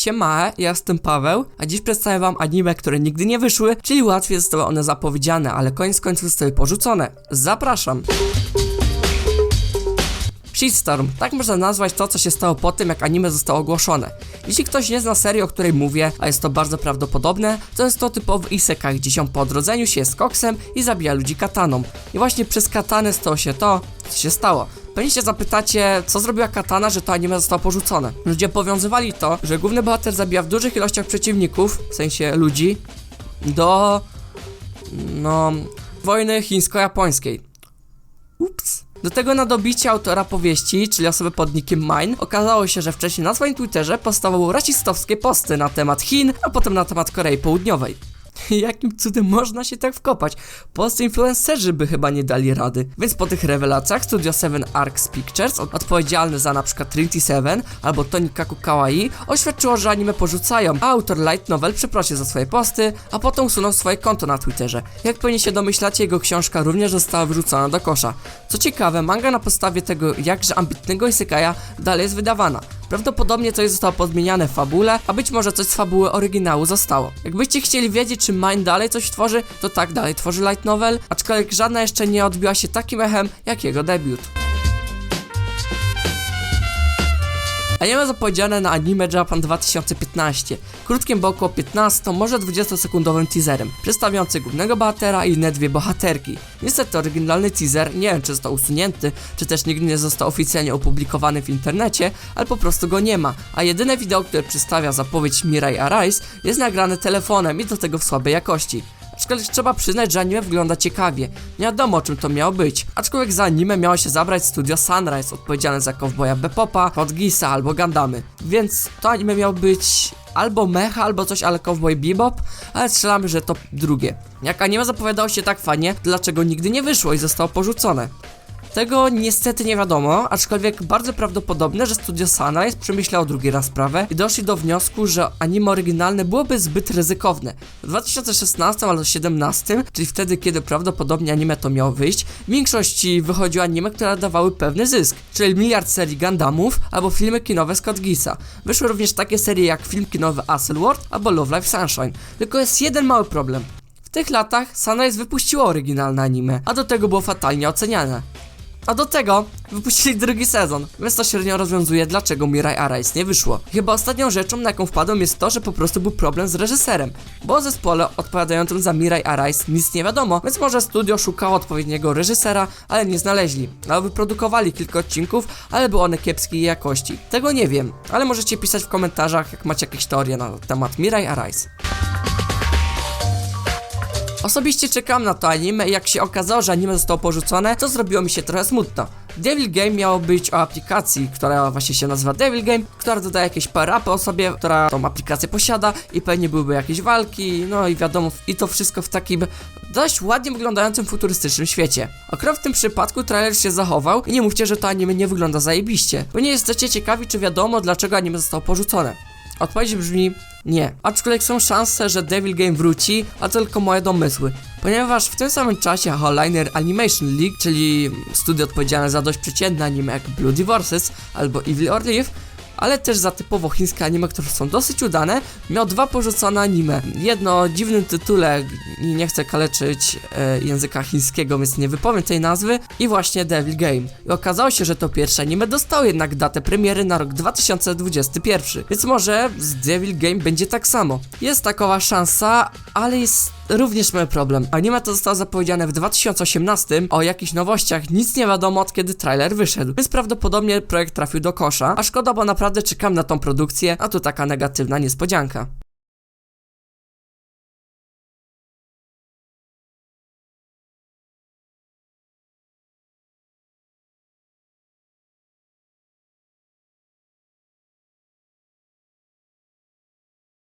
Siema, ja jestem Paweł, a dziś przedstawię wam anime, które nigdy nie wyszły, czyli łatwiej zostały one zapowiedziane, ale koniec końców zostały porzucone. Zapraszam! Shitstorm, tak można nazwać to, co się stało po tym, jak anime zostało ogłoszone. Jeśli ktoś nie zna serii, o której mówię, a jest to bardzo prawdopodobne, to jest to typowy isekai, gdzie się po odrodzeniu się jest koksem i zabija ludzi kataną. I właśnie przez katanę stało się to, co się stało. Pewnie się zapytacie, co zrobiła katana, że to anime zostało porzucone. Ludzie powiązywali to, że główny bohater zabija w dużych ilościach przeciwników, w sensie ludzi, do... no... wojny chińsko-japońskiej. Ups. Do tego na dobicie autora powieści, czyli osoby pod nickiem Mine, okazało się, że wcześniej na swoim Twitterze postawił rasistowskie posty na temat Chin, a potem na temat Korei Południowej. Jakim cudem można się tak wkopać? Polscy influencerzy by chyba nie dali rady. Więc po tych rewelacjach Studio 7 Arcs Pictures, od- odpowiedzialny za przykład Trinity 7 albo Tonikaku Kawaii, oświadczyło, że anime porzucają, a autor Light Novel przeprosił za swoje posty, a potem usunął swoje konto na Twitterze. Jak pewnie się domyślacie, jego książka również została wyrzucona do kosza. Co ciekawe, manga na podstawie tego jakże ambitnego isekaja dalej jest wydawana. Prawdopodobnie coś zostało podmieniane w fabule, a być może coś z fabuły oryginału zostało. Jakbyście chcieli wiedzieć, czy Mind dalej coś tworzy, to tak, dalej tworzy light novel, aczkolwiek żadna jeszcze nie odbiła się takim echem, jak jego debiut. Anime zapowiedziane na Anime Japan 2015, krótkim, bo około 15, może 20-sekundowym teaserem, przedstawiający głównego bohatera i inne dwie bohaterki. Niestety oryginalny teaser, nie wiem czy został usunięty, czy też nigdy nie został oficjalnie opublikowany w internecie, ale po prostu go nie ma, a jedyne wideo, które przedstawia zapowiedź Mirai Arise jest nagrane telefonem i do tego w słabej jakości. Aczkolwiek trzeba przyznać, że anime wygląda ciekawie. Nie wiadomo, czym to miało być. Aczkolwiek za anime miało się zabrać studio Sunrise, odpowiedzialne za Cowboya Bepopa, Hot Geasa albo Gundamy. Więc to anime miało być albo mecha, albo coś ale Cowboy Bebop, ale strzelamy, że to drugie. Jak anime zapowiadało się tak fajnie, dlaczego nigdy nie wyszło i zostało porzucone? Tego niestety nie wiadomo, aczkolwiek bardzo prawdopodobne, że studio Sunrise przemyślało drugi raz sprawę i doszli do wniosku, że anime oryginalne byłoby zbyt ryzykowne. W 2016 albo 2017, czyli wtedy, kiedy prawdopodobnie anime to miało wyjść, w większości wychodziło anime, które dawały pewny zysk, czyli miliard serii Gundamów albo filmy kinowe Code Geassa. Wyszły również takie serie jak film kinowy World albo Love Live Sunshine. Tylko jest jeden mały problem. W tych latach Sunrise wypuściło oryginalne anime, a do tego było fatalnie oceniane. A do tego wypuścili drugi sezon, więc to średnio rozwiązuje, dlaczego Mirai Arise nie wyszło. Chyba ostatnią rzeczą, na jaką wpadłem, jest to, że po prostu był problem z reżyserem, bo o zespole odpowiadającym za Mirai Arise nic nie wiadomo, więc może studio szukało odpowiedniego reżysera, ale nie znaleźli. Ale wyprodukowali kilka odcinków, ale były one kiepskiej jakości. Tego nie wiem, ale możecie pisać w komentarzach, jak macie jakieś teorie na temat Mirai Arise. Osobiście czekam na to anime jak się okazało, że anime zostało porzucone, to zrobiło mi się trochę smutno. Devil Game miało być o aplikacji, która właśnie się nazywa Devil Game, która dodaje jakieś parapy osobie, która tą aplikację posiada i pewnie byłyby jakieś walki, no i wiadomo, i to wszystko w takim dość ładnie wyglądającym futurystycznym świecie. Akurat w tym przypadku trailer się zachował i nie mówcie, że to anime nie wygląda zajebiście, bo nie jesteście ciekawi, czy wiadomo, dlaczego anime zostało porzucone. Odpowiedź brzmi nie. Aczkolwiek są szanse, że Devil Game wróci, a to tylko moje domysły. Ponieważ w tym samym czasie Highliner Animation League, czyli studio odpowiedzialne za dość przeciętne anime jak Blue Divorces albo Evil or Live, ale też za typowo chińskie anime, które są dosyć udane, miał dwa porzucone anime. Jedno o dziwnym tytule, i nie chcę kaleczyć e, języka chińskiego, więc nie wypowiem tej nazwy, i właśnie Devil Game. I okazało się, że to pierwsze anime dostało jednak datę premiery na rok 2021, więc może z Devil Game będzie tak samo. Jest takowa szansa, ale jest również mały problem. Anime to zostało zapowiedziane w 2018, o jakichś nowościach nic nie wiadomo od kiedy trailer wyszedł, więc prawdopodobnie projekt trafił do kosza, a szkoda, bo naprawdę czekam na tą produkcję, a tu taka negatywna niespodzianka.